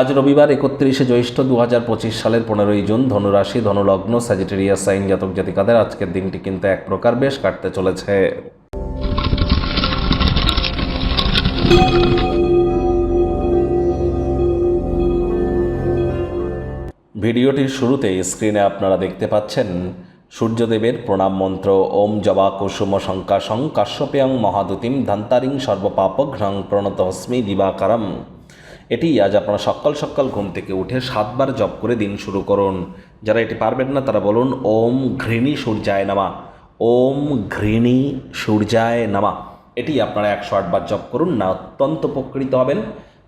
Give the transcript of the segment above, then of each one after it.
আজ রবিবার একত্রিশে জ্যৈষ্ঠ দু হাজার পঁচিশ সালের পনেরোই জুন ধনুরাশি, ধনুলগ্ন, স্যাজিটেরিয়াস, সাইন জাতক জাতিকাদের আজকের দিনটি কিন্তু এক প্রকার বেশ কাটতে চলেছে। ভিডিওটির শুরুতে স্ক্রিনে আপনারা দেখতে পাচ্ছেন সূর্যদেবের প্রণাম মন্ত্র, ওম জবা কুসুম শঙ্কাশং কাশ্যপেয়ং মহাদুতিম ধান্তারিং সর্বপাপঘ্রং প্রণত হস্মি দিবাকারম। এটি আজ আপনারা সকাল সকাল ঘুম থেকে উঠে সাতবার জপ করে দিন শুরু করুন। যারা এটি পারবেন না, তারা বলুন, ওম ঘৃণী সূর্যায় নামা। ওম ঘৃণী সূর্যায় নামা। এটি আপনারা একশো আটবার জপ করুন, না অত্যন্ত উপকৃত হবেন।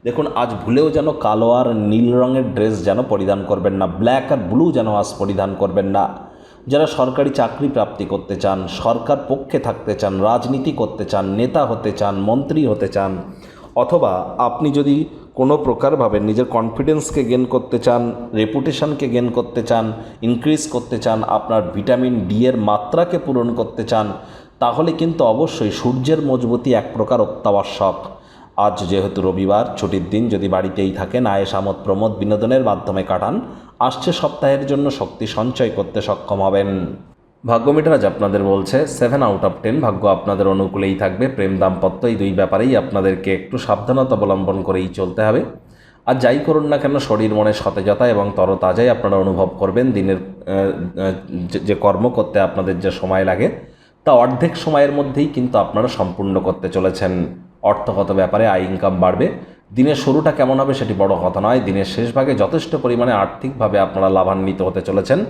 দেখুন, আজ ভুলেও যেন কালো আর নীল রঙের ড্রেস যেন পরিধান করবেন না, ব্ল্যাক আর ব্লু যেন আজ পরিধান করবেন না। যারা সরকারি চাকরি প্রাপ্তি করতে চান, সরকার পক্ষে থাকতে চান, রাজনীতি করতে চান, নেতা হতে চান, মন্ত্রী হতে চান, অথবা আপনি যদি কোনো প্রকারভাবে নিজের কনফিডেন্সকে গেন করতে চান রেপুটেশনকে গেন করতে চান ইনক্রিজ করতে চান, আপনার ভিটামিন ডি এর মাত্রাকে পূরণ করতে চান, তাহলে কিন্তু অবশ্যই সূর্যের মজবুতি এক প্রকার অত্যাবশ্যক। আজ যেহেতু রবিবার, ছুটির দিন যদি বাড়িতেই থাকেন আয়েস আমোদ, প্রমোদ বিনোদনের মাধ্যমে কাটান, আসছে সপ্তাহের জন্য শক্তি সঞ্চয় করতে সক্ষম হবেন। ভাগ্যমিটার আজ আপনাদের বলছে সেভেন আউট অফ টেন ভাগ্য আপনাদের অনুকূলেই থাকবে, প্রেম দাম্পত্য এই দুই ব্যাপারেই আপনাদেরকে একটু সাবধানতা অবলম্বন করেই চলতে হবে। আর যাই করুন না কেন, শরীর মনে সতেজতা এবং তরতাজাই আপনারা অনুভব করবেন দিনের যে কর্ম করতে আপনাদের যে সময় লাগে, তা অর্ধেক সময়ের মধ্যেই কিন্তু আপনারা সম্পূর্ণ করতে চলেছেন। অর্থগত ব্যাপারে আয় ইনকাম বাড়বে। দিনের শুরুটা কেমন হবে সেটি বড় কথা নয়, দিনের শেষ ভাগে যথেষ্ট পরিমাণে আর্থিকভাবে আপনারা লাভান্বিত হতে চলেছেন।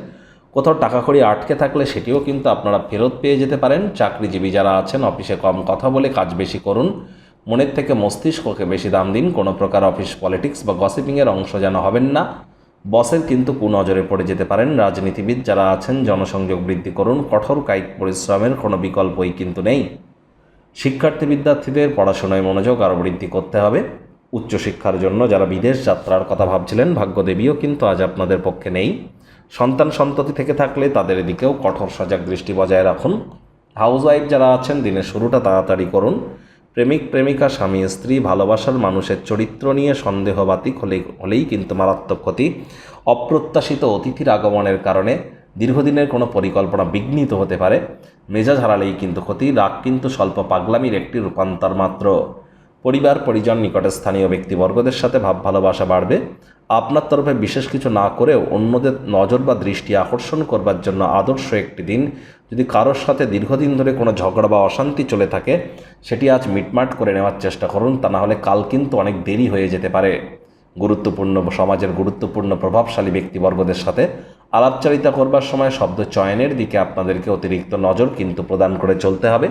কোথাও টাকা কড়ি আটকে থাকলে সেটিও কিন্তু আপনারা ফেরত পেয়ে যেতে পারেন। চাকরিজীবী যারা আছেন, অফিসে কম কথা বলে কাজ বেশি করুন। মনের থেকে মস্তিষ্ককে বেশি দাম দিন। কোনো প্রকার অফিস পলিটিক্স বা গসিপিংয়ের অংশ যেন হবেন না। বসের কিন্তু কুনজরে পড়ে যেতে পারেন। রাজনীতিবিদ যারা আছেন, জনসংযোগ বৃদ্ধি করুন। কঠোর কায়িক পরিশ্রমের কোনো বিকল্পই কিন্তু নেই। শিক্ষার্থী বিদ্যার্থীদের পড়াশোনায় মনোযোগ আরও বৃদ্ধি করতে হবে। উচ্চশিক্ষার জন্য যারা বিদেশ যাত্রার কথা ভাবছিলেন, ভাগ্যদেবীও কিন্তু আজ আপনাদের পক্ষে নেই। সন্তান সন্ততি থেকে থাকলে তাদের এদিকেও কঠোর সজাগ দৃষ্টি বজায় রাখুন। হাউসওয়াইফ যারা আছেন, দিনের শুরুটা তাড়াতাড়ি করুন। প্রেমিক, প্রেমিকা, স্বামী, স্ত্রী, ভালোবাসার মানুষের চরিত্র নিয়ে সন্দেহবাতিক হলেই হলেই কিন্তু মারাত্মক ক্ষতি। অপ্রত্যাশিত অতিথির আগমনের কারণে দীর্ঘদিনের কোনো পরিকল্পনা বিঘ্নিত হতে পারে। মেজাজ হারালেই কিন্তু ক্ষতি। রাগ কিন্তু স্বল্প পাগলামির একটি রূপান্তর মাত্র। পরিবার, পরিজন, নিকটে স্থানীয় ব্যক্তিবর্গদের সাথে ভাব ভালোবাসা বাড়বে। আপনার তরফে বিশেষ কিছু না করেও অন্যদের নজর বা দৃষ্টি আকর্ষণ করবার জন্য আদর্শ একটি দিন। যদি কারোর সাথে দীর্ঘদিন ধরে কোনো ঝগড়া বা অশান্তি চলে থাকে, সেটি আজ মিটমাট করে নেওয়ার চেষ্টা করুন, তা না হলে কাল কিন্তু অনেক দেরি হয়ে যেতে পারে। গুরুত্বপূর্ণ সমাজের গুরুত্বপূর্ণ প্রভাবশালী ব্যক্তিবর্গদের সাথে আলাপচারিতা করবার সময় শব্দ চয়নের দিকে আপনাদেরকে অতিরিক্ত নজর কিন্তু প্রদান করে চলতে হবে।